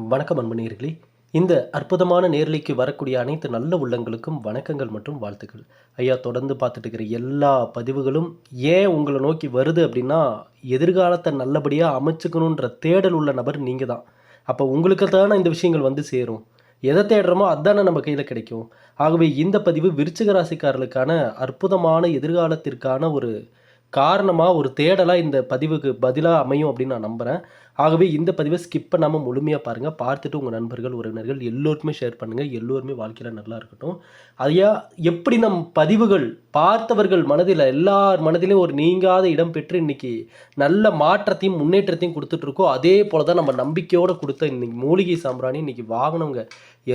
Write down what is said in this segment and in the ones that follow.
வணக்கம் அன்பனீர்களே இந்த அற்புதமான நேர்லிக்கு வரக்கூடிய அனைத்து நல்ல உள்ளங்களுக்கும் வணக்கங்கள் மற்றும் வாழ்த்துக்கள். ஐயா தொடர்ந்து பார்த்துட்டு இருக்கிற எல்லா பதிவுகளும் ஏன் உங்களை நோக்கி வருது அப்படின்னா எதிர்காலத்தை நல்லபடியாக அமைச்சுக்கணுன்ற தேடல் உள்ள நபர் நீங்கள் தான் அப்போ உங்களுக்கு தானே இந்த விஷயங்கள் வந்து சேரும். எதை தேடுறோமோ அதானே நம்ம கையில் கிடைக்கும். ஆகவே இந்த பதிவு விருச்சிக ராசிக்காரர்களுக்கான அற்புதமான எதிர்காலத்திற்கான ஒரு காரணமாக ஒரு தேடலாக இந்த பதிவுக்கு பதிலாக அமையும் அப்படின்னு நான் நம்புகிறேன் ஆகவே இந்த பதிவை ஸ்கிப் பண்ணாமல் முழுமையாக பாருங்கள் பார்த்துட்டு உங்கள் நண்பர்கள் உறவினர்கள் எல்லோருக்குமே ஷேர் பண்ணுங்கள் எல்லோருமே வாழ்க்கையில் நல்லா இருக்கட்டும். அதையா எப்படி நம் பதிவுகள் பார்த்தவர்கள் மனதில் எல்லார் மனதிலையும் ஒரு நீங்காத இடம் பெற்று இன்னைக்கு நல்ல மாற்றத்தையும் முன்னேற்றத்தையும் கொடுத்துட்ருக்கோ அதே போல தான் நம்ம நம்பிக்கையோடு கொடுத்த இன்றைக்கி மூலிகை சாம்பிராணி இன்றைக்கி வாங்கினவங்க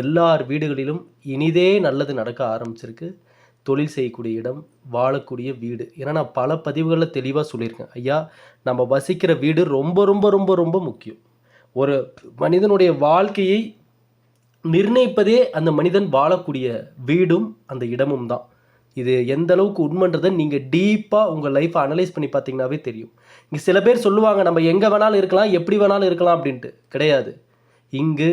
எல்லார் வீடுகளிலும் இனிதே நல்லது நடக்க ஆரம்பிச்சிருக்கு. தொழில் செய்யக்கூடிய இடம் வாழக்கூடிய வீடு. ஏன்னா நான் பல பதிவுகளில் தெளிவாக சொல்லியிருக்கேன். ஐயா நம்ம வசிக்கிற வீடு ரொம்ப ரொம்ப ரொம்ப ரொம்ப முக்கியம். ஒரு மனிதனுடைய வாழ்க்கையை நிர்ணயிப்பதே அந்த மனிதன் வாழக்கூடிய வீடும் அந்த இடமும் தான். இது எந்த அளவுக்கு உண்மைன்றதை நீங்கள் டீப்பாக உங்கள் லைஃப்பை அனலைஸ் பண்ணி பார்த்தீங்கன்னாவே தெரியும். இங்கே சில பேர் சொல்லுவாங்க நம்ம எங்கே வேணாலும் இருக்கலாம் எப்படி வேணாலும் இருக்கலாம் அப்படின்ட்டு. கிடையாது. இங்கு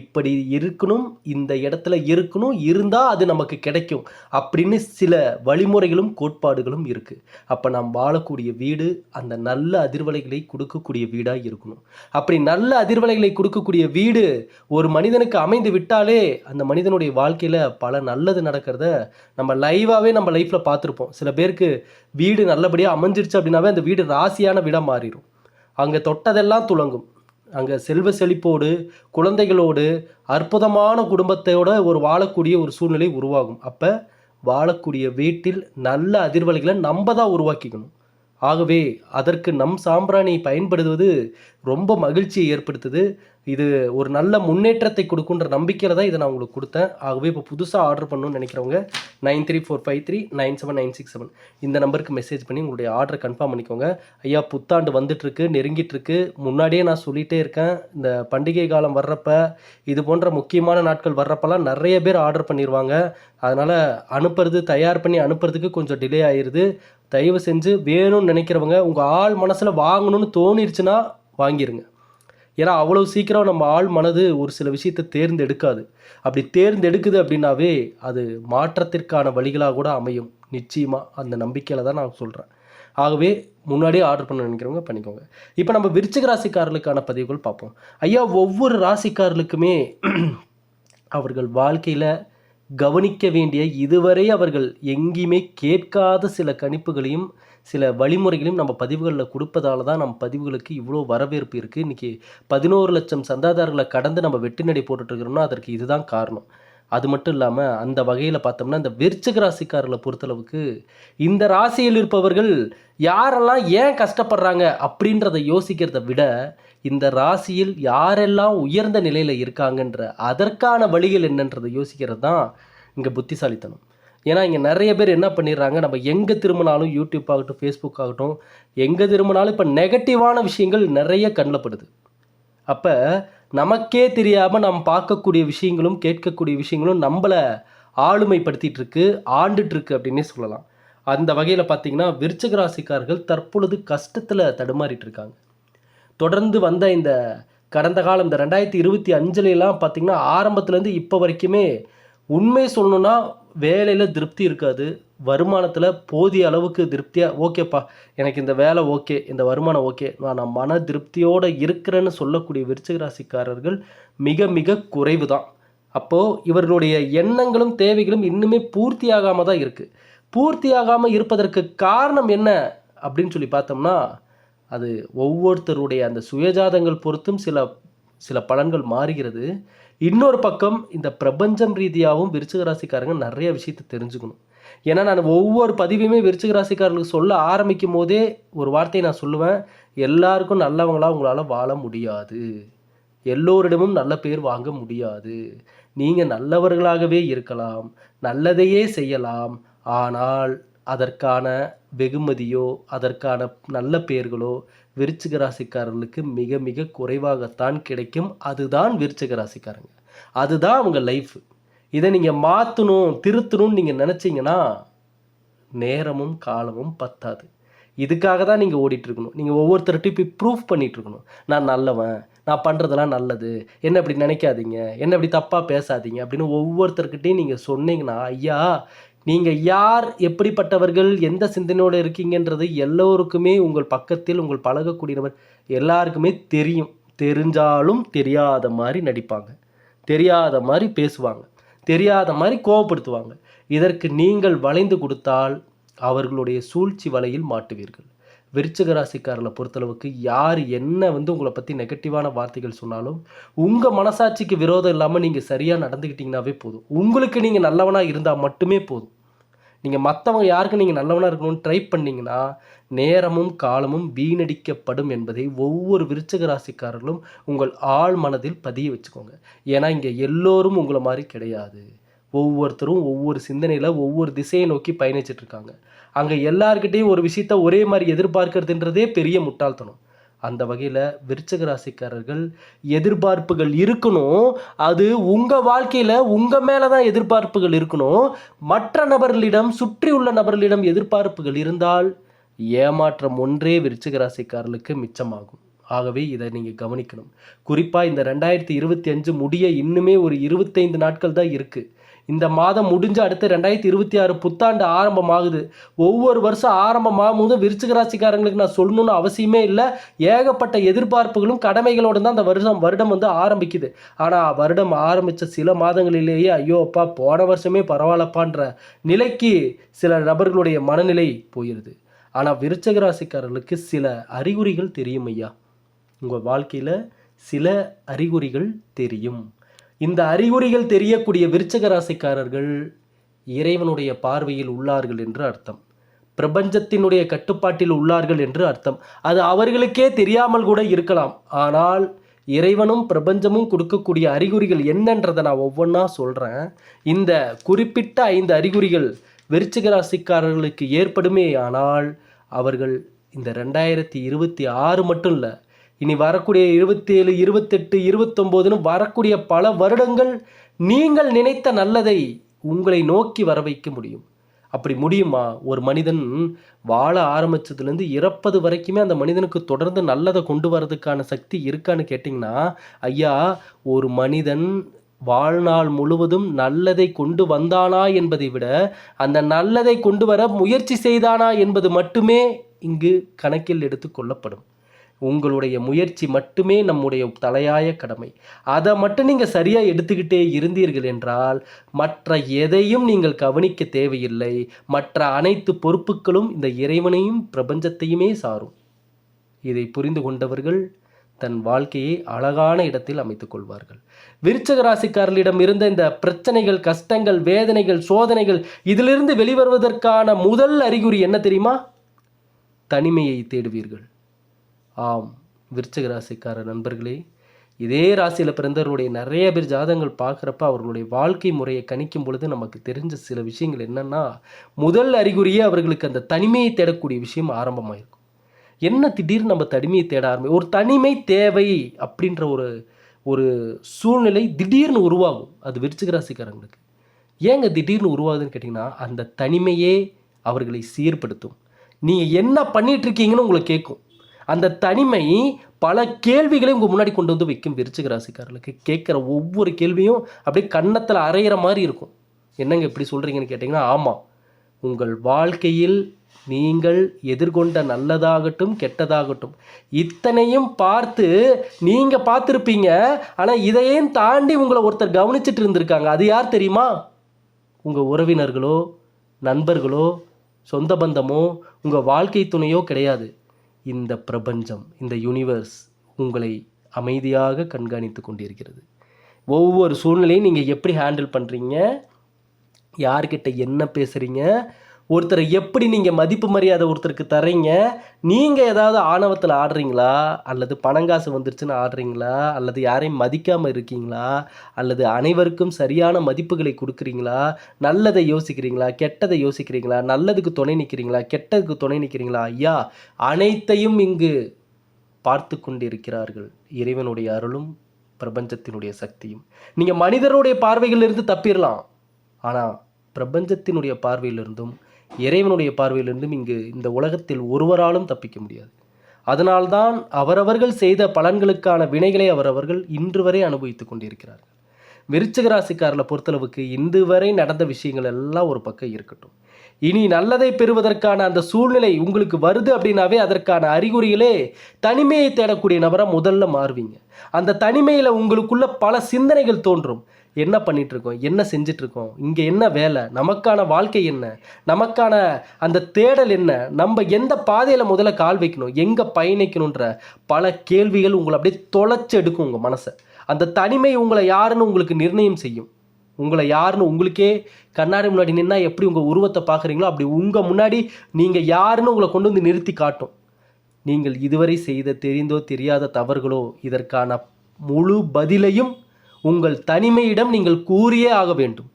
இப்படி இருக்கணும் இந்த இடத்துல இருக்கணும் இருந்தால் அது நமக்கு கிடைக்கும் அப்படின்னு சில வழிமுறைகளும் கோட்பாடுகளும் இருக்குது அப்போ நாம் வாழக்கூடிய வீடு அந்த நல்ல அதிர்வலைகளை கொடுக்கக்கூடிய வீடாக இருக்கணும். அப்படி நல்ல அதிர்வலைகளை கொடுக்கக்கூடிய வீடு ஒரு மனிதனுக்கு அமைந்து விட்டாலே அந்த மனிதனுடைய வாழ்க்கையில் பல நல்லது நடக்கிறத நம்ம லைவாகவே நம்ம லைஃப்பில் பார்த்துருப்போம். சில பேருக்கு வீடு நல்லபடியாக அமைஞ்சிருச்சு அப்படின்னாவே அந்த வீடு ராசியான வீடாக மாறிடும் அங்கே தொட்டதெல்லாம் துளங்கும். அங்கே செல்வ செழிப்போடு குழந்தைகளோடு அற்புதமான குடும்பத்தோட ஒரு வாழக்கூடிய ஒரு சூழ்நிலை உருவாகும். அப்போ வாழக்கூடிய வீட்டில் நல்ல அதிர்வலைகளை நம்ம தான் உருவாக்கிக்கணும். ஆகவே அதற்கு நம் சாம்பிராணி பயன்படுத்துவது ரொம்ப மகிழ்ச்சியை ஏற்படுத்துது. இது ஒரு நல்ல முன்னேற்றத்தை கொடுக்குன்ற நம்பிக்கையில் தான் இதை நான் உங்களுக்கு கொடுத்தேன். ஆகவே இப்போ புதுசாக ஆர்டர் பண்ணணும்னு நினைக்கிறவங்க nine three four five three nine seven nine six seven இந்த நம்பருக்கு மெசேஜ் பண்ணி உங்களுடைய ஆர்டரை கன்ஃபார்ம் பண்ணிக்கோங்க. ஐயா புத்தாண்டு வந்துட்டுருக்கு நெருங்கிட்டுருக்கு. முன்னாடியே நான் சொல்லிகிட்டே இருக்கேன். இந்த பண்டிகை காலம் வர்றப்ப இது போன்ற முக்கியமான நாட்கள் வர்றப்பெல்லாம் நிறைய பேர் ஆர்டர் பண்ணிடுவாங்க அதனால் அனுப்புறது தயார் பண்ணி அனுப்புறதுக்கு கொஞ்சம் டிலே ஆயிடுது தயவு செஞ்சு வேணும்னு நினைக்கிறவங்க உங்கள் ஆள் மனசில் வாங்கணும்னு தோணிருச்சுன்னா வாங்கிடுங்க ஏன்னா அவ்வளோ சீக்கிரம் நம்ம ஆள் மனது ஒரு சில விஷயத்தை தேர்ந்தெடுக்காது. அப்படி தேர்ந்தெடுக்குது அப்படின்னாவே அது மாற்றத்திற்கான வழிகளாக கூட அமையும். நிச்சயமாக அந்த நம்பிக்கையில் தான் நான் சொல்கிறேன் ஆகவே முன்னாடியே ஆர்டர் பண்ண நினைக்கிறவங்க பண்ணிக்கோங்க. இப்போ நம்ம விருச்சிக ராசிக்காரர்களுக்கான பதிவுகள் பார்ப்போம். ஐயா ஒவ்வொரு ராசிக்காரர்களுக்குமே அவர்கள் வாழ்க்கையில் கவனிக்க வேண்டிய இதுவரை அவர்கள் எங்கேயுமே கேட்காத சில கணிப்புகளையும் சில வழிமுறைகளையும் நம்ம பதிவுகளில் கொடுப்பதால தான் நம்ம பதிவுகளுக்கு இவ்வளோ வரவேற்பு இருக்குது இன்றைக்கி பதினோரு லட்சம் சந்தாதாரர்களை கடந்து நம்ம வெட்டு நடை போட்டுட்ருக்கிறோம்னா அதற்கு இதுதான் காரணம். அது மட்டும் இல்லாமல் அந்த வகையில் பார்த்தோம்னா இந்த விருச்சிக ராசிக்காரர்களை பொறுத்தளவுக்கு இந்த ராசியில் இருப்பவர்கள் யாரெல்லாம் ஏன் கஷ்டப்படுறாங்க அப்படின்றத யோசிக்கிறத விட இந்த ராசியில் யாரெல்லாம் உயர்ந்த நிலையில் இருக்காங்கன்ற அதற்கான வழிகள் என்னன்றதை யோசிக்கிறது தான் இங்கே புத்திசாலித்தனம். ஏன்னா இங்கே நிறைய பேர் என்ன பண்ணிடுறாங்க நம்ம எங்கே திரும்பினாலும் யூடியூப் ஆகட்டும் ஃபேஸ்புக் ஆகட்டும் எங்கே திரும்பினாலும் இப்போ நெகட்டிவான விஷயங்கள் நிறைய கண்ணப்படுது அப்போ நமக்கே தெரியாமல் நாம் பார்க்கக்கூடிய விஷயங்களும் கேட்கக்கூடிய விஷயங்களும் நம்மளை ஆளுமைப்படுத்திகிட்டு இருக்கு ஆண்டுட்ருக்கு அப்படின்னே சொல்லலாம். அந்த வகையில் பார்த்தீங்கன்னா விருச்சக ராசிக்காரர்கள் தற்பொழுது கஷ்டத்தில் தடுமாறிட்டு இருக்காங்க தொடர்ந்து வந்த இந்த கடந்த காலம் இந்த ரெண்டாயிரத்தி இருபத்தி அஞ்சுலாம் பார்த்திங்கன்னா ஆரம்பத்துலேருந்து இப்போ வரைக்குமே உண்மை சொல்லணுன்னா வேலையில் திருப்தி இருக்காது. வருமானத்தில் போதிய அளவுக்கு திருப்தியாக ஓகேப்பா எனக்கு இந்த வேலை ஓகே இந்த வருமானம் ஓகே. நான் நான் மன திருப்தியோடு இருக்கிறேன்னு சொல்லக்கூடிய விருச்சிக ராசிக்காரர்கள் மிக மிக குறைவு தான் அப்போது இவர்களுடைய எண்ணங்களும் தேவைகளும் இன்னுமே பூர்த்தியாகாமல் தான் இருக்குது பூர்த்தியாகாமல் இருப்பதற்கு காரணம் என்ன அப்படின்னு சொல்லி பார்த்தோம்னா அது ஒவ்வொருத்தருடைய அந்த சுயஜாதங்கள் பொறுத்தும் சில சில பலன்கள் மாறுகிறது. இன்னொரு பக்கம் இந்த பிரபஞ்சம் ரீதியாகவும் விருச்சிக ராசிக்காரங்க நிறைய விஷயத்தை தெரிஞ்சுக்கணும். ஏன்னா நான் ஒவ்வொரு பதிவையுமே விருச்சிக ராசிக்காரர்களுக்கு சொல்ல ஆரம்பிக்கும் போதே ஒரு வார்த்தையை நான் சொல்லுவேன். எல்லாருக்கும் நல்லவங்களா உங்களால் வாழ முடியாது. எல்லோரிடமும் நல்ல பேர் வாங்க முடியாது. நீங்கள் நல்லவர்களாகவே இருக்கலாம். நல்லதையே செய்யலாம். ஆனால் அதற்கான வெகுமதியோ அதற்கான நல்ல பெயர்களோ விருச்சிக ராசிக்காரர்களுக்கு மிக மிக குறைவாகத்தான் கிடைக்கும். அதுதான் விருச்சிக ராசிக்காரங்க. அதுதான் அவங்க லைஃப் இதை நீங்கள் மாற்றணும் திருத்தணும்னு நீங்கள் நினச்சிங்கன்னா நேரமும் காலமும் பத்தாது. இதுக்காக தான் நீங்கள் ஓடிட்டு இருக்கணும். நீங்கள் ஒவ்வொருத்தர்கிட்டையும் போய் ப்ரூஃப் பண்ணிட்டு இருக்கணும். நான் நல்லவன் நான் பண்ணுறதெல்லாம் நல்லது. என்ன இப்படி நினைக்காதீங்க? என்ன இப்படி தப்பாக பேசாதீங்க? அப்படின்னு ஒவ்வொருத்தர்கிட்டையும் நீங்கள் சொன்னீங்கன்னா ஐயா நீங்கள் யார் எப்படிப்பட்டவர்கள் எந்த சிந்தனையோடு இருக்கீங்கன்றது எல்லோருக்குமே உங்கள் பக்கத்தில் உங்கள் பழகக்கூடியவர் எல்லாருக்குமே தெரியும். தெரிஞ்சாலும் தெரியாத மாதிரி நடிப்பாங்க. தெரியாத மாதிரி பேசுவாங்க. தெரியாத மாதிரி கோவப்படுத்துவாங்க. இதற்கு நீங்கள் வளைந்து கொடுத்தால் அவர்களுடைய சூழ்ச்சி வலையில் மாட்டுவீர்கள். விருச்சிக ராசிக்காரர்களை பொறுத்தளவுக்கு யார் என்ன வந்து உங்களை பற்றி நெகட்டிவான வார்த்தைகள் சொன்னாலும் உங்கள் மனசாட்சிக்கு விரோதம் இல்லாமல் நீங்கள் சரியாக நடந்துக்கிட்டீங்கன்னாவே போதும். உங்களுக்கு நீங்கள் நல்லவனாக இருந்தால் மட்டுமே போதும். நீங்கள் மற்றவங்க யாருக்கு நீங்கள் நல்லவனாக இருக்கணும்னு ட்ரை பண்ணீங்கன்னா நேரமும் காலமும் வீணடிக்கப்படும் என்பதை ஒவ்வொரு விருச்சக ராசிக்காரர்களும் உங்கள் ஆழ் மனதில் பதிய வச்சுக்கோங்க. ஏன்னா இங்கே எல்லோரும் உங்களை மாதிரி கிடையாது. ஒவ்வொருத்தரும் ஒவ்வொரு சிந்தனையில் ஒவ்வொரு திசையை நோக்கி பயணிச்சிட்ருக்காங்க அங்கே எல்லார்கிட்டேயும் ஒரு விஷயத்த ஒரே மாதிரி எதிர்பார்க்கறதுன்றதே பெரிய முட்டாள்தனம். அந்த வகையில் விருச்சக ராசிக்காரர்கள் எதிர்பார்ப்புகள் இருக்கணும். அது உங்கள் வாழ்க்கையில் உங்கள் மேலே தான் எதிர்பார்ப்புகள் இருக்கணும். மற்ற நபர்களிடம் சுற்றி உள்ள நபர்களிடம் எதிர்பார்ப்புகள் இருந்தால் ஏமாற்றம் ஒன்றே விருச்சக ராசிக்காரர்களுக்கு மிச்சமாகும். ஆகவே இதை நீங்கள் கவனிக்கணும். குறிப்பாக இந்த ரெண்டாயிரத்தி இருபத்தி அஞ்சு முடிய இன்னுமே ஒரு இருபத்தைந்து நாட்கள் தான் இருக்குது இந்த மாதம் முடிஞ்சு அடுத்து ரெண்டாயிரத்தி இருபத்தி ஆறு புத்தாண்டு ஆரம்பமாகுது. ஒவ்வொரு வருஷம் ஆரம்பமாகும் போது விருச்சிக ராசிக்காரங்களுக்கு நான் சொல்லணும்னு அவசியமே இல்லை. ஏகப்பட்ட எதிர்பார்ப்புகளும் கடமைகளோடு தான் அந்த வருஷம் வருடம் வந்து ஆரம்பிக்குது. ஆனால் வருடம் ஆரம்பித்த சில மாதங்களிலேயே ஐயோ அப்பா போன வருஷமே பரவாயில்லப்பான்ற நிலைக்கு சில நபர்களுடைய மனநிலை போயிடுது ஆனால் விருச்சிக ராசிக்காரர்களுக்கு சில அறிகுறிகள் தெரியும் ஐயா. உங்கள் வாழ்க்கையில் சில அறிகுறிகள் தெரியும். இந்த அறிகுறிகள் தெரியக்கூடிய விருச்சக ராசிக்காரர்கள் இறைவனுடைய பார்வையில் உள்ளார்கள் என்று அர்த்தம். பிரபஞ்சத்தினுடைய கட்டுப்பாட்டில் உள்ளார்கள் என்று அர்த்தம். அது அவர்களுக்கே தெரியாமல் கூட இருக்கலாம். ஆனால் இறைவனும் பிரபஞ்சமும் கொடுக்கக்கூடிய அறிகுறிகள் என்னன்றதை நான் ஒவ்வொன்றா சொல்கிறேன் இந்த குறிப்பிட்ட ஐந்து அறிகுறிகள் விருச்சிக ராசிக்காரர்களுக்கு ஏற்படுமே ஆனால் அவர்கள் இந்த ரெண்டாயிரத்தி இருபத்தி ஆறு மட்டும் இல்லை இனி வரக்கூடிய இருபத்தேழு இருபத்தெட்டு இருபத்தொம்போதுன்னு வரக்கூடிய பல வருடங்கள் நீங்கள் நினைத்த நல்லதை உங்களை நோக்கி வர வைக்க முடியும். அப்படி முடியுமா? ஒரு மனிதன் வாழ ஆரம்பிச்சதுலேருந்து இறப்பது வரைக்குமே அந்த மனிதனுக்கு தொடர்ந்து நல்லதை கொண்டு வரதுக்கான சக்தி இருக்கான்னு கேட்டிங்கன்னா ஐயா ஒரு மனிதன் வாழ்நாள் முழுவதும் நல்லதை கொண்டு வந்தானா என்பதை விட அந்த நல்லதை கொண்டு வர முயற்சி செய்தானா என்பது மட்டுமே இங்கு கணக்கில் எடுத்து கொள்ளப்படும். உங்களுடைய முயற்சி மட்டுமே நம்முடைய தலையாய கடமை. அதை மட்டும் நீங்கள் சரியாக எடுத்துக்கிட்டே இருந்தீர்கள் என்றால் மற்ற எதையும் நீங்கள் கவனிக்க தேவையில்லை. மற்ற அனைத்து பொறுப்புகளும் இந்த இறைவனையும் பிரபஞ்சத்தையுமே சாரும். இதை புரிந்து கொண்டவர்கள் தன் வாழ்க்கையை அழகான இடத்தில் அமைத்துக் கொள்வார்கள். விருச்சக ராசிக்காரர்களிடம் இருந்த இந்த பிரச்சனைகள் கஷ்டங்கள் வேதனைகள் சோதனைகள் இதிலிருந்து வெளிவருவதற்கான முதல் அறிகுறி என்ன தெரியுமா? தனிமையை தேடுவீர்கள். ஆம் விருச்சிக ராசிக்கார நண்பர்களே இதே ராசியில் பிறந்தவர்களுடைய நிறைய பேர் ஜாதகங்கள் பார்க்குறப்ப அவர்களுடைய வாழ்க்கை முறையை கணிக்கும் பொழுது நமக்கு தெரிஞ்ச சில விஷயங்கள் என்னென்னா முதல் அறிகுறியே அவர்களுக்கு அந்த தனிமையை தேடக்கூடிய விஷயம் ஆரம்பமாயிருக்கும் என்ன திடீர்னு நம்ம தனிமையை தேட ஆரம்பி ஒரு தனிமை தேவை அப்படின்ற ஒரு ஒரு சூழ்நிலை திடீர்னு உருவாகும் அது விருச்சிக ராசிக்காரங்களுக்கு. ஏங்க திடீர்னு உருவாகுதுன்னு கேட்டிங்கன்னா அந்த தனிமையே அவர்களை சீர்படுத்தும். நீங்கள் என்ன பண்ணிகிட்ருக்கீங்கன்னு உங்களை கேட்கும். அந்த தனிமை பல கேள்விகளை உங்கள் முன்னாடி கொண்டு வந்து வைக்கும் விருச்சிக ராசிக்காரர்களுக்கு. கேட்குற ஒவ்வொரு கேள்வியும் அப்படியே கன்னத்தில் அரைகிற மாதிரி இருக்கும். என்னங்க இப்படி சொல்கிறீங்கன்னு கேட்டிங்கன்னா ஆமாம் உங்கள் வாழ்க்கையில் நீங்கள் எதிர்கொண்ட நல்லதாகட்டும் கெட்டதாகட்டும் இத்தனையும் பார்த்து நீங்கள் பார்த்துருப்பீங்க. ஆனால் இதையும் தாண்டி உங்களை ஒருத்தர் கவனிச்சிட்டு இருந்திருக்காங்க. அது யார் தெரியுமா? உங்கள் உறவினர்களோ நண்பர்களோ சொந்த பந்தமோ உங்கள் வாழ்க்கை துணையோ கிடையாது. இந்த பிரபஞ்சம் இந்த யூனிவர்ஸ் உங்களை அமைதியாக கண்காணித்து கொண்டிருக்கிறது. ஒவ்வொரு சூழ்நிலையும் நீங்கள் எப்படி ஹேண்டில் பண்ணுறீங்க யார்கிட்ட என்ன பேசுகிறீங்க ஒருத்தரை எப்படி நீங்கள் மதிப்பு மரியாதை ஒருத்தருக்கு தர்றீங்க? நீங்கள் ஏதாவது ஆணவத்தில் ஆடுறீங்களா? அல்லது பணங்காசு வந்துருச்சுன்னு ஆடுறீங்களா? அல்லது யாரையும் மதிக்காமல் இருக்கீங்களா? அல்லது அனைவருக்கும் சரியான மதிப்புகளை கொடுக்குறீங்களா? நல்லதை யோசிக்கிறீங்களா? கெட்டதை யோசிக்கிறீங்களா? நல்லதுக்கு துணை நிற்கிறீங்களா கெட்டதுக்கு துணை நிற்கிறீங்களா ஐயா அனைத்தையும் இங்கு பார்த்து கொண்டிருக்கிறார்கள் இறைவனுடைய அருளும் பிரபஞ்சத்தினுடைய சக்தியும். நீங்கள் மனிதருடைய பார்வைகளிலிருந்து தப்பிடலாம் ஆனால் பிரபஞ்சத்தினுடைய பார்வையிலிருந்தும் இறைவனுடைய பார்வையிலிருந்தும் இங்கு இந்த உலகத்தில் ஒருவராலும் தப்பிக்க முடியாது. அதனால்தான் அவரவர்கள் செய்த பலன்களுக்கான வினைகளை அவரவர்கள் இன்று வரை அனுபவித்துக் கொண்டிருக்கிறார்கள். விருச்சிக ராசிக்காரர்களை பொறுத்தளவுக்கு இன்று வரை நடந்த விஷயங்கள் எல்லாம் ஒரு பக்கம் இருக்கட்டும். இனி நல்லதை பெறுவதற்கான அந்த சூழ்நிலை உங்களுக்கு வருது அப்படின்னாவே அதற்கான அறிகுறிகளே தனிமையை தேடக்கூடிய நபராக முதல்ல மாறுவீங்க. அந்த தனிமையில் உங்களுக்குள்ள பல சிந்தனைகள் தோன்றும். என்ன பண்ணிகிட்ருக்கோம் என்ன செஞ்சிட்ருக்கோம் இங்கே என்ன வேலை? நமக்கான வாழ்க்கை என்ன? நமக்கான அந்த தேடல் என்ன? நம்ம எந்த பாதையில் முதல்ல கால் வைக்கணும்? எங்கே பயணிக்கணுன்ற பல கேள்விகள் உங்களை அப்படியே தொலைச்சி எடுக்கும் உங்கள் மனசை. அந்த தனிமை உங்களை யாருன்னு உங்களுக்கு நிர்ணயம் செய்யும். உங்களை யாருன்னு உங்களுக்கே கண்ணாடி முன்னாடி நின்னா எப்படி உங்கள் உருவத்தை பார்க்குறீங்களோ அப்படி உங்கள் முன்னாடி நீங்கள் யாருன்னு உங்களை கொண்டு வந்து நிறுத்தி காட்டும். நீங்கள் இதுவரை செய்த தெரிந்தோ தெரியாத தவறுகளோ இதற்கான முழு பதிலையும் உங்கள் தனிமையிடம் நீங்கள் கூறியே ஆக வேண்டும்.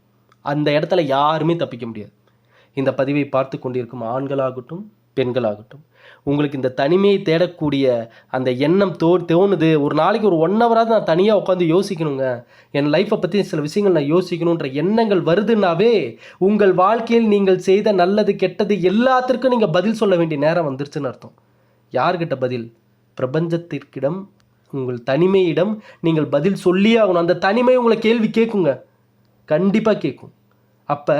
அந்த இடத்துல யாருமே தப்பிக்க முடியாது. இந்த பதிவை பார்த்து கொண்டிருக்கும் ஆண்களாகட்டும் பெண்களாகட்டும் உங்களுக்கு இந்த தனிமையை தேடக்கூடிய அந்த எண்ணம் தோ தோணுது. ஒரு நாளைக்கு ஒரு ஒன் ஹவராவது நான் தனியாக உட்காந்து யோசிக்கணுங்க. என் லைஃப்பை பற்றி சில விஷயங்கள் நான் யோசிக்கணுன்ற எண்ணங்கள் வருதுன்னாவே உங்கள் வாழ்க்கையில் நீங்கள் செய்த நல்லது கெட்டது எல்லாத்திற்கும் நீங்கள் பதில் சொல்ல வேண்டிய நேரம் வந்துருச்சுன்னு அர்த்தம். யார்கிட்ட பதில்? பிரபஞ்சத்திற்கிடம் உங்கள் தனிமையிடம் நீங்கள் பதில் சொல்லியே ஆகணும். அந்த தனிமை உங்களை கேள்வி கேட்குங்க. கண்டிப்பாக கேட்கும். அப்போ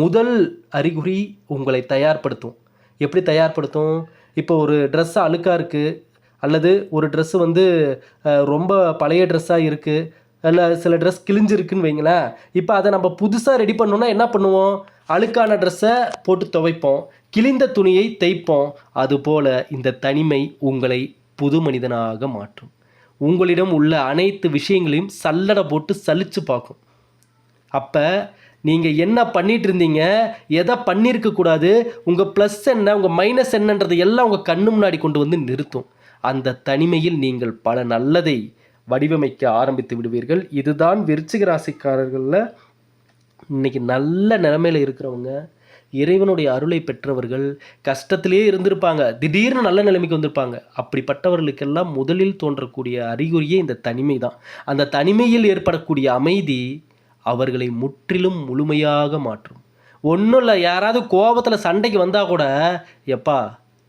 முதல் அறிகுறி உங்களை தயார்படுத்தும். எப்படி தயார்படுத்தும்? இப்போ ஒரு ட்ரெஸ் அழுக்காக இருக்குது அல்லது ஒரு ட்ரெஸ்ஸு வந்து ரொம்ப பழைய ட்ரெஸ்ஸாக இருக்குது இல்லை சில ட்ரெஸ் கிழிஞ்சிருக்குன்னு வைங்களேன். இப்போ அதை நம்ம புதுசாக ரெடி பண்ணோன்னா என்ன பண்ணுவோம்? அழுக்கான ட்ரெஸ்ஸை போட்டு துவைப்போம். கிழிந்த துணியை தைப்போம் அதுபோல் இந்த தனிமை உங்களை புது மனிதனாக மாற்றும். உங்களிடம் உள்ள அனைத்து விஷயங்களையும் சல்லடை போட்டு சலிச்சு பார்க்கும். அப்போ நீங்கள் என்ன பண்ணிகிட்டு இருந்தீங்க? எதை பண்ணியிருக்கக்கூடாது உங்கள் ப்ளஸ் என்ன உங்கள் மைனஸ் என்னன்றது எல்லாம் உங்கள் கண்ணு முன்னாடி கொண்டு வந்து நிறுத்தும். அந்த தனிமையில் நீங்கள் பல நல்லதை வடிவமைக்க ஆரம்பித்து விடுவீர்கள். இதுதான் விருச்சிக ராசிக்காரர்களில் இன்னைக்கு நல்ல நிலமையில் இருக்கிறவங்க. இறைவனுடைய அருளை பெற்றவர்கள் கஷ்டத்திலே இருந்திருப்பாங்க. திடீர்னு நல்ல நிலைமைக்கு வந்திருப்பாங்க. அப்படிப்பட்டவர்களுக்கெல்லாம் முதலில் தோன்றக்கூடிய அறிகுறியே இந்த தனிமை தான் அந்த தனிமையில் ஏற்படக்கூடிய அமைதி அவர்களை முற்றிலும் முழுமையாக மாற்றும். ஒன்றும் இல்லை யாராவது கோபத்தில் சண்டைக்கு வந்தால் கூட எப்பா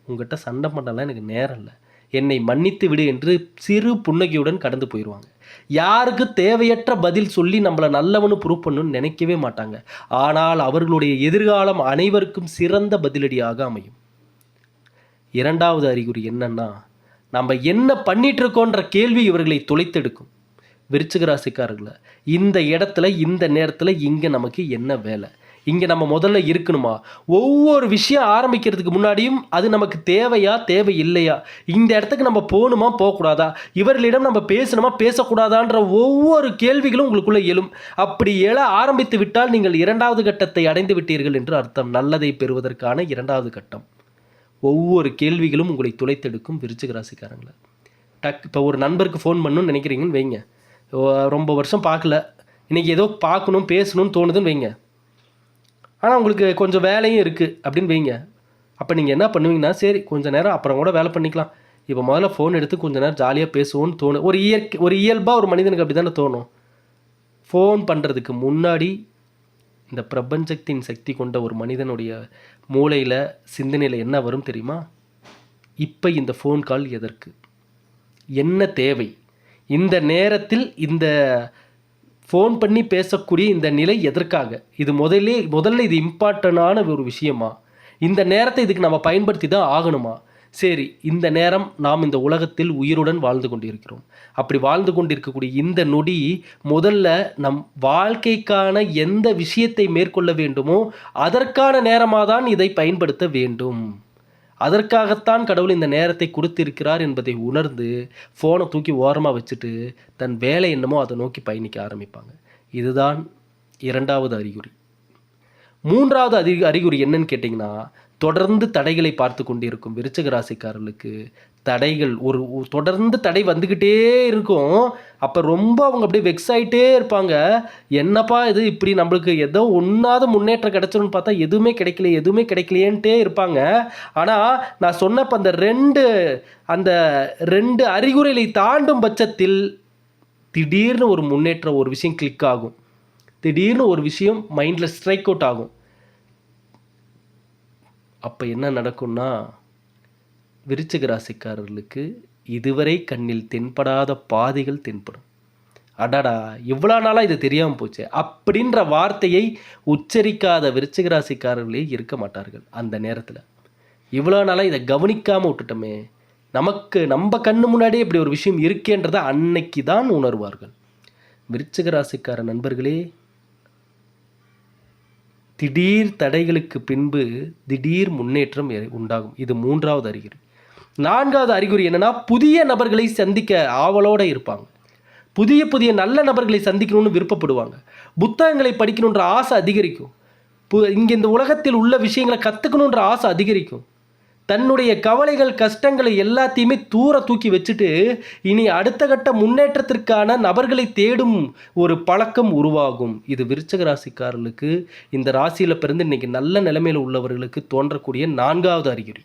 உங்ககிட்ட சண்டை பண்ணலாம் எனக்கு நேரம் இல்லை. என்னை மன்னித்து விடு என்று சிறு புன்னகையுடன் கடந்து போயிடுவாங்க யாருக்கு தேவையற்ற பதில் சொல்லி நம்மளை நல்லவனு ப்ரூவ் பண்ணணும்னு நினைக்கவே மாட்டாங்க. ஆனால் அவர்களுடைய எதிர்காலம் அனைவருக்கும் சிறந்த பதிலடியாக அமையும். இரண்டாவது அறிகுறி என்னன்னா நம்ம என்ன பண்ணிட்டு இருக்கோன்ற கேள்வி இவர்களை தொலைத்தெடுக்கும். விருச்சிக ராசிக்காரர்களை இந்த இடத்துல இந்த நேரத்தில் இங்கே நமக்கு என்ன வேலை? இங்கே நம்ம முதல்ல இருக்கணுமா? ஒவ்வொரு விஷயம் ஆரம்பிக்கிறதுக்கு முன்னாடியும் அது நமக்கு தேவையா தேவை இல்லையா இந்த இடத்துக்கு நம்ம போகணுமா போகக்கூடாதா? இவர்களிடம் நம்ம பேசணுமா பேசக்கூடாதான்ற ஒவ்வொரு கேள்விகளும் உங்களுக்குள்ளே எழும். அப்படி எழ ஆரம்பித்து விட்டால் நீங்கள் இரண்டாவது கட்டத்தை அடைந்து விட்டீர்கள் என்று அர்த்தம். நல்லதை பெறுவதற்கான இரண்டாவது கட்டம். ஒவ்வொரு கேள்விகளும் உங்களை துளைத்தெடுக்கும் விருச்சிக ராசிக்காரங்களை. டக் இப்போ ஒரு நண்பருக்கு ஃபோன் பண்ணணும்னு நினைக்கிறீங்கன்னு வைங்க. ரொம்ப வருஷம் பார்க்கல. இன்றைக்கி ஏதோ பார்க்கணும் பேசணும்னு தோணுதுன்னு வைங்க. ஆனால் உங்களுக்கு கொஞ்சம் வேலையும் இருக்குது அப்படின்னு வைங்க. அப்போ நீங்கள் என்ன பண்ணுவீங்கன்னா சரி கொஞ்ச நேரம் அப்புறம் கூட வேலை பண்ணிக்கலாம். இப்போ முதல்ல ஃபோன் எடுத்து கொஞ்சம் நேரம் ஜாலியாக பேசுவோன்னு தோணும். ஒரு இயற்கை ஒரு இயல்பாக ஒரு மனிதனுக்கு அப்படி தானே தோணும். ஃபோன் பண்ணுறதுக்கு முன்னாடி இந்த பிரபஞ்சத்தின் சக்தி கொண்ட ஒரு மனிதனுடைய மூளையில் சிந்தனையில் என்ன வரும் தெரியுமா? இப்போ இந்த ஃபோன் கால் எதற்கு? என்ன தேவை? இந்த நேரத்தில் இந்த ஃபோன் பண்ணி பேசக்கூடிய இந்த நிலை எதற்காக? இது முதல்ல முதல்ல இது இம்பார்ட்டண்டான ஒரு விஷயமா? இந்த நேரத்தை இதுக்கு நம்ம பயன்படுத்தி தான் ஆகணுமா? சரி இந்த நேரம் நாம் இந்த உலகத்தில் உயிருடன் வாழ்ந்து கொண்டிருக்கிறோம். அப்படி வாழ்ந்து கொண்டிருக்கக்கூடிய இந்த நொடி முதல்ல நம் வாழ்க்கைக்கான எந்த விஷயத்தை மேற்கொள்ள வேண்டுமோ அதற்கான நேரமாக தான் இதை பயன்படுத்த வேண்டும். அதற்காகத்தான் கடவுள் இந்த நேரத்தை கொடுத்திருக்கிறார் என்பதை உணர்ந்து ஃபோனை தூக்கி ஓரமாக வச்சுட்டு தன் வேலை என்னமோ அதை நோக்கி பயணிக்க ஆரம்பிப்பாங்க. இதுதான் இரண்டாவது அறிகுறி. மூன்றாவது அறி அறிகுறி என்னன்னு கேட்டிங்கன்னா தொடர்ந்து தடைகளை பார்த்து கொண்டிருக்கும் விருச்சக ராசிக்காரர்களுக்கு தடைகள் ஒரு தொடர்ந்து தடை வந்துக்கிட்டே இருக்கும். அப்போ ரொம்ப அவங்க அப்படியே வெக்ஸ் ஆகிட்டே இருப்பாங்க. என்னப்பா இது இப்படி நம்மளுக்கு ஏதோ ஒன்றாவது முன்னேற்றம் கிடச்சிரும்னு பார்த்தா எதுவுமே கிடைக்கல எதுவுமே கிடைக்கலையேன்ட்டே இருப்பாங்க. ஆனால் நான் சொன்னப்போ அந்த ரெண்டு அந்த ரெண்டு அறிகுறிகளை தாண்டும் பட்சத்தில் திடீர்னு ஒரு முன்னேற்றம் ஒரு விஷயம் கிளிக் ஆகும். திடீர்னு ஒரு விஷயம் மைண்டில் ஸ்ட்ரைக் அவுட் ஆகும். அப்போ என்ன நடக்கும்னா விருச்சிக ராசிக்காரர்களுக்கு இதுவரை கண்ணில் தென்படாத பாதைகள் தென்படும். அடடா இவ்வளோ நாளாக இது தெரியாமல் போச்சு. அப்படின்ற வார்த்தையை உச்சரிக்காத விருச்சிக ராசிக்காரர்களே இருக்க மாட்டார்கள் அந்த நேரத்தில். இவ்வளோ நாளாக இதை கவனிக்காமல் விட்டுட்டோமே. நமக்கு நம்ம கண்ணு முன்னாடியே இப்படி ஒரு விஷயம் இருக்கேன்றதை அன்னைக்கு தான் உணர்வார்கள். விருச்சிக ராசிக்கார நண்பர்களே திடீர் தடைகளுக்கு பின்பு திடீர் முன்னேற்றம் உண்டாகும். இது மூன்றாவது அறிகுறி. நான்காவது அறிகுறி என்னன்னா புதிய நபர்களை சந்திக்க ஆவலோடு இருப்பாங்க. புதிய புதிய நல்ல நபர்களை சந்திக்கணும்னு விருப்பப்படுவாங்க. புத்தகங்களை படிக்கணுன்ற ஆசை அதிகரிக்கும். பு இங்கே இந்த உலகத்தில் உள்ள விஷயங்களை கற்றுக்கணுன்ற ஆசை அதிகரிக்கும். தன்னுடைய கவலைகள் கஷ்டங்களை எல்லாத்தையுமே தூர தூக்கி வச்சுட்டு இனி அடுத்த கட்ட முன்னேற்றத்திற்கான நபர்களை தேடும் ஒரு பழக்கம் உருவாகும். இது விருச்சக ராசிக்காரர்களுக்கு இந்த ராசியில் பிறந்து இன்னைக்கு நல்ல நிலைமையில் உள்ளவர்களுக்கு தோன்றக்கூடிய நான்காவது அறிகுறி.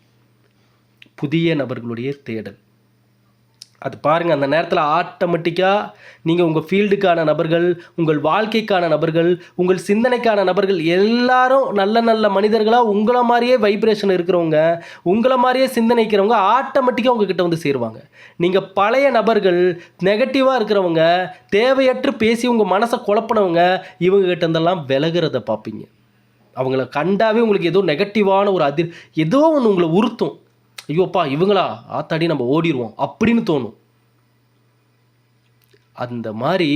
புதிய நபர்களுடைய தேடல். அது பாருங்கள் அந்த நேரத்தில் ஆட்டோமேட்டிக்காக நீங்கள் உங்கள் ஃபீல்டுக்கான நபர்கள் உங்கள் வாழ்க்கைக்கான நபர்கள் உங்கள் சிந்தனைக்கான நபர்கள் எல்லாரும் நல்ல நல்ல மனிதர்களாக உங்களை மாதிரியே வைப்ரேஷன் இருக்கிறவங்க உங்களை மாதிரியே சிந்தனைக்கிறவங்க ஆட்டோமேட்டிக்காக உங்ககிட்ட வந்து சேருவாங்க. நீங்கள் பழைய நபர்கள் நெகட்டிவாக இருக்கிறவங்க தேவையற்று பேசி உங்கள் மனசை குழப்பினவங்க இவங்ககிட்ட இருந்தெல்லாம் விலகிறத பார்ப்பீங்க. அவங்கள கண்டாவே உங்களுக்கு ஏதோ நெகட்டிவான ஒரு அதிர் ஏதோ ஒன்று உங்களை உறுத்தும். ஐயோப்பா இவங்களா? ஆத்தாடி நம்ம ஓடிடுவோம் அப்படின்னு தோணும். அந்த மாதிரி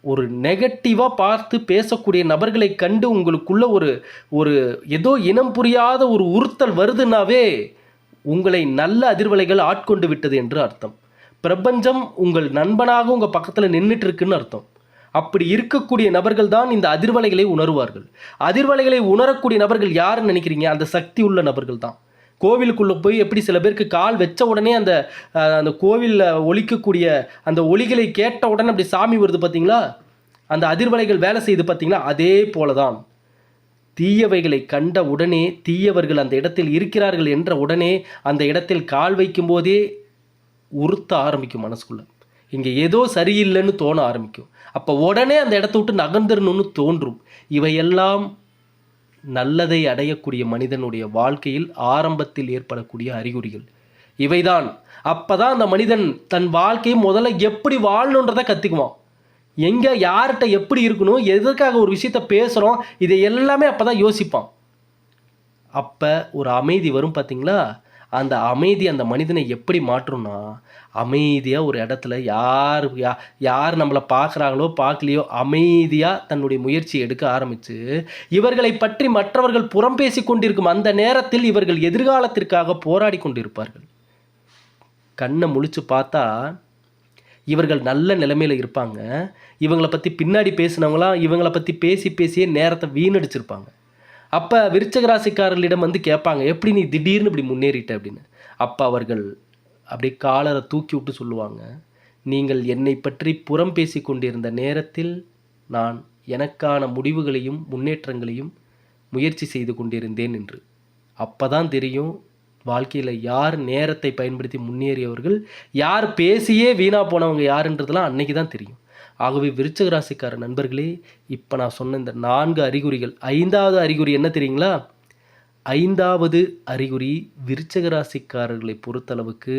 ஒரு நெகட்டிவாக பார்த்து பேசக்கூடிய நபர்களை கண்டு உங்களுக்குள்ள ஒரு ஒரு ஏதோ இனம் புரியாத ஒரு உறுத்தல் வருதுன்னாவே உங்களை நல்ல அதிர்வலைகள் ஆட்கொண்டு விட்டது என்று அர்த்தம். பிரபஞ்சம் உங்கள் நண்பனாக உங்கள் பக்கத்தில் நின்றுட்டு இருக்குன்னு அர்த்தம். அப்படி இருக்கக்கூடிய நபர்கள் தான் இந்த அதிர்வலைகளை உணர்வார்கள். அதிர்வலைகளை உணரக்கூடிய நபர்கள் யாருன்னு நினைக்கிறீங்க? அந்த சக்தி உள்ள நபர்கள் தான். கோவிலுக்குள்ளே போய் எப்படி சில பேருக்கு கால் வச்ச உடனே அந்த அந்த கோவிலில் ஒழிக்கக்கூடிய அந்த ஒளிகளை கேட்ட உடனே அப்படி சாமி வருது பார்த்தீங்களா அந்த அதிர்வலைகள் வேலை செய்யுது பார்த்தீங்களா அதே போல தான் தீயவைகளை கண்ட உடனே தீயவர்கள் அந்த இடத்தில் இருக்கிறார்கள் என்ற உடனே அந்த இடத்தில் கால் வைக்கும்போதே உறுத்த ஆரம்பிக்கும் மனசுக்குள்ள. இங்கே ஏதோ சரியில்லைன்னு தோண ஆரம்பிக்கும். அப்போ உடனே அந்த இடத்த விட்டு நகர்ந்துடணும்னு தோன்றும். இவையெல்லாம் நல்லதை அடையக்கூடிய மனிதனுடைய வாழ்க்கையில் ஆரம்பத்தில் ஏற்படக்கூடிய அறிகுறிகள். இவைதான். அப்போதான் அந்த மனிதன் தன் வாழ்க்கையை முதல்ல எப்படி வாழணுன்றதை கற்றுக்குவான் எங்கே யார்கிட்ட எப்படி இருக்கணும் எதற்காக ஒரு விஷயத்த பேசுகிறோம் இதை எல்லாமே அப்போ தான் யோசிப்பான். அப்போ ஒரு அமைதி வரும் பார்த்தீங்களா அந்த அமைதி அந்த மனிதனை எப்படி மாற்றும்னா அமைதியாக ஒரு இடத்துல யார் யா யார் நம்மளை பார்க்குறாங்களோ பார்க்கலையோ அமைதியாக தன்னுடைய முயற்சியை எடுக்க ஆரம்பித்து இவர்களை பற்றி மற்றவர்கள் புறம் பேசி கொண்டிருக்கும் அந்த நேரத்தில் இவர்கள் எதிர்காலத்திற்காக போராடி கொண்டிருப்பார்கள். கண்ணை முழிச்சு பார்த்தா இவர்கள் நல்ல நிலைமையில் இருப்பாங்க. இவங்களை பற்றி பின்னாடி பேசினவங்களாம் இவங்களை பற்றி பேசி பேசியே நேரத்தை வீணடிச்சிருப்பாங்க. அப்போ விருச்சக ராசிக்காரர்களிடம் வந்து கேட்பாங்க எப்படி நீ திடீர்னு இப்படி முன்னேறிட்ட? அப்படின்னு. அப்போ அவர்கள் அப்படியே காலரை தூக்கி விட்டு சொல்லுவாங்க நீங்கள் என்னை பற்றி புறம் பேசி கொண்டிருந்த நேரத்தில் நான் எனக்கான முடிவுகளையும் முன்னேற்றங்களையும் முயற்சி செய்து கொண்டிருந்தேன் என்று. அப்போ தான் தெரியும் வாழ்க்கையில் யார் நேரத்தை பயன்படுத்தி முன்னேறியவர்கள் யார் பேசியே வீணாக போனவங்க யாருன்றதெல்லாம் அன்னைக்கு தான் தெரியும். ஆகவே விருச்சக ராசிக்கார நண்பர்களே இப்போ நான் சொன்ன இந்த நான்கு அறிகுறிகள் ஐந்தாவது அறிகுறி என்ன தெரியுங்களா? ஐந்தாவது அறிகுறி விருச்சக ராசிக்காரர்களை பொறுத்தளவுக்கு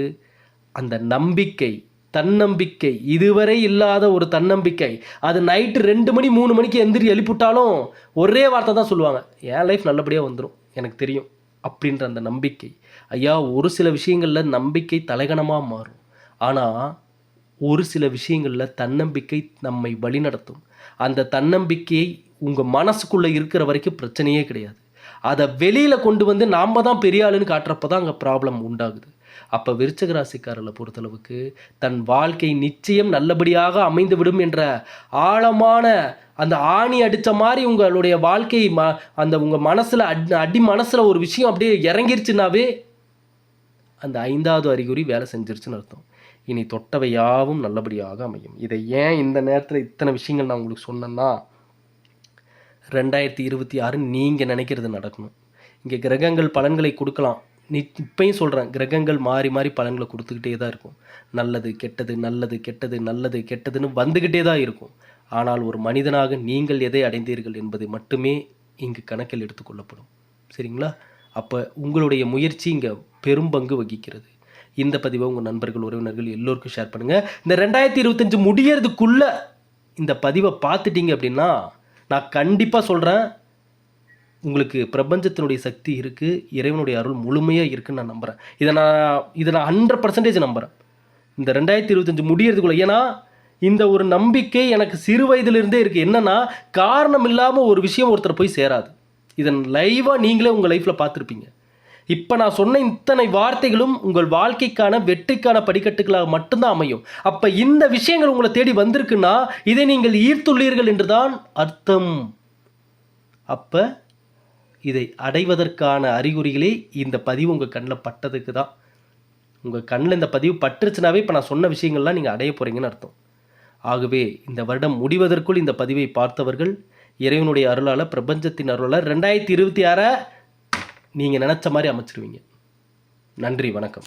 அந்த நம்பிக்கை தன்னம்பிக்கை இதுவரை இல்லாத ஒரு தன்னம்பிக்கை. அது நைட்டு ரெண்டு மணி மூணு மணிக்கு எந்திரி எழுப்பிவிட்டாலும் ஒரே வார்த்தை தான் சொல்லுவாங்க. என் லைஃப் நல்லபடியாக வந்துடும் எனக்கு தெரியும் அப்படின்ற அந்த நம்பிக்கை. ஐயா ஒரு சில விஷயங்களில் நம்பிக்கை தலைகணமாக மாறும். ஆனால் ஒரு சில விஷயங்களில் தன்னம்பிக்கை நம்மை வழிநடத்தும். அந்த தன்னம்பிக்கையை உங்கள் மனசுக்குள்ளே இருக்கிற வரைக்கும் பிரச்சனையே கிடையாது. அதை வெளியில் கொண்டு வந்து நாம் தான் பெரிய ஆளுன்னு காட்டுறப்ப தான் அங்கே ப்ராப்ளம் உண்டாகுது. அப்போ விருச்சக ராசிக்காரர்களை பொறுத்தளவுக்கு தன் வாழ்க்கை நிச்சயம் நல்லபடியாக அமைந்துவிடும் என்ற ஆழமான அந்த ஆணி அடித்த மாதிரி உங்களுடைய வாழ்க்கை ம அந்த உங்கள் மனசில் அடி அடி மனசில் ஒரு விஷயம் அப்படியே இறங்கிருச்சுனாவே அந்த ஐந்தாவது அறிகுறி வேலை செஞ்சிருச்சுன்னு அர்த்தம். இனி தொட்டவையாவும் நல்லபடியாக அமையும். இதை ஏன் இந்த நேரத்தில் இத்தனை விஷயங்கள் நான் உங்களுக்கு சொன்னேன்னா ரெண்டாயிரத்தி இருபத்தி ஆறு நீங்கள் நினைக்கிறது நடக்கணும். இங்கே கிரகங்கள் பலன்களை கொடுக்கலாம். நீ இப்பயும் சொல்கிறேன் கிரகங்கள் மாறி மாறி பலன்களை கொடுத்துக்கிட்டே தான் இருக்கும். நல்லது கெட்டது நல்லது கெட்டது நல்லது கெட்டதுன்னு வந்துக்கிட்டே தான் இருக்கும். ஆனால் ஒரு மனிதனாக நீங்கள் எதை அடைந்தீர்கள் என்பதை மட்டுமே இங்கு கணக்கில் எடுத்துக்கொள்ளப்படும் சரிங்களா? அப்போ உங்களுடைய முயற்சி இங்கே பெரும் பங்கு வகிக்கிறது. இந்த பதிவை உங்கள் நண்பர்கள் உறவினர்கள் எல்லோருக்கும் ஷேர் பண்ணுங்கள் இந்த ரெண்டாயிரத்தி இருபத்தஞ்சு முடியறதுக்குள்ளே இந்த பதிவை பார்த்துட்டீங்க அப்படின்னா நான் கண்டிப்பாக சொல்கிறேன் உங்களுக்கு பிரபஞ்சத்தினுடைய சக்தி இருக்குது இறைவனுடைய அருள் முழுமையாக இருக்குதுன்னு நான் நம்புகிறேன் இதை நான் இதை நான் ஹண்ட்ரட் பர்சன்டேஜ் நம்புகிறேன் இந்த ரெண்டாயிரத்தி இருபத்தஞ்சு முடியறதுக்குள்ள ஏன்னா இந்த ஒரு நம்பிக்கை எனக்கு சிறு வயதிலிருந்தே இருக்குது என்னென்னா காரணம் இல்லாமல் ஒரு விஷயம் ஒருத்தர் போய் சேராது. இதன் லைவாக நீங்களே உங்கள் லைஃப்பில் பார்த்துருப்பீங்க. இப்போ நான் சொன்ன இத்தனை வார்த்தைகளும் உங்கள் வாழ்க்கைக்கான வெற்றிக்கான படிக்கட்டுகளாக மட்டும்தான் அமையும். அப்போ இந்த விஷயங்கள் உங்களை தேடி வந்திருக்குன்னா இதை நீங்கள் ஈர்த்துள்ளீர்கள் என்றுதான் அர்த்தம். அப்போ இதை அடைவதற்கான அறிகுறிகளே இந்த பதிவு உங்கள் கண்ணில் பட்டதுக்கு தான். உங்கள் கண்ணில் இந்த பதிவு பட்டுருச்சுனாவே இப்போ நான் சொன்ன விஷயங்கள்லாம் நீங்கள் அடைய போகிறீங்கன்னு அர்த்தம். ஆகவே இந்த வருடம் முடிவதற்குள் இந்த பதிவை பார்த்தவர்கள் இறைவனுடைய அருளால் பிரபஞ்சத்தின் அருளால் ரெண்டாயிரத்தி இருபத்தி ஆறை நீங்கள் நினச்ச மாதிரி அமைச்சிருவீங்க. நன்றி வணக்கம்.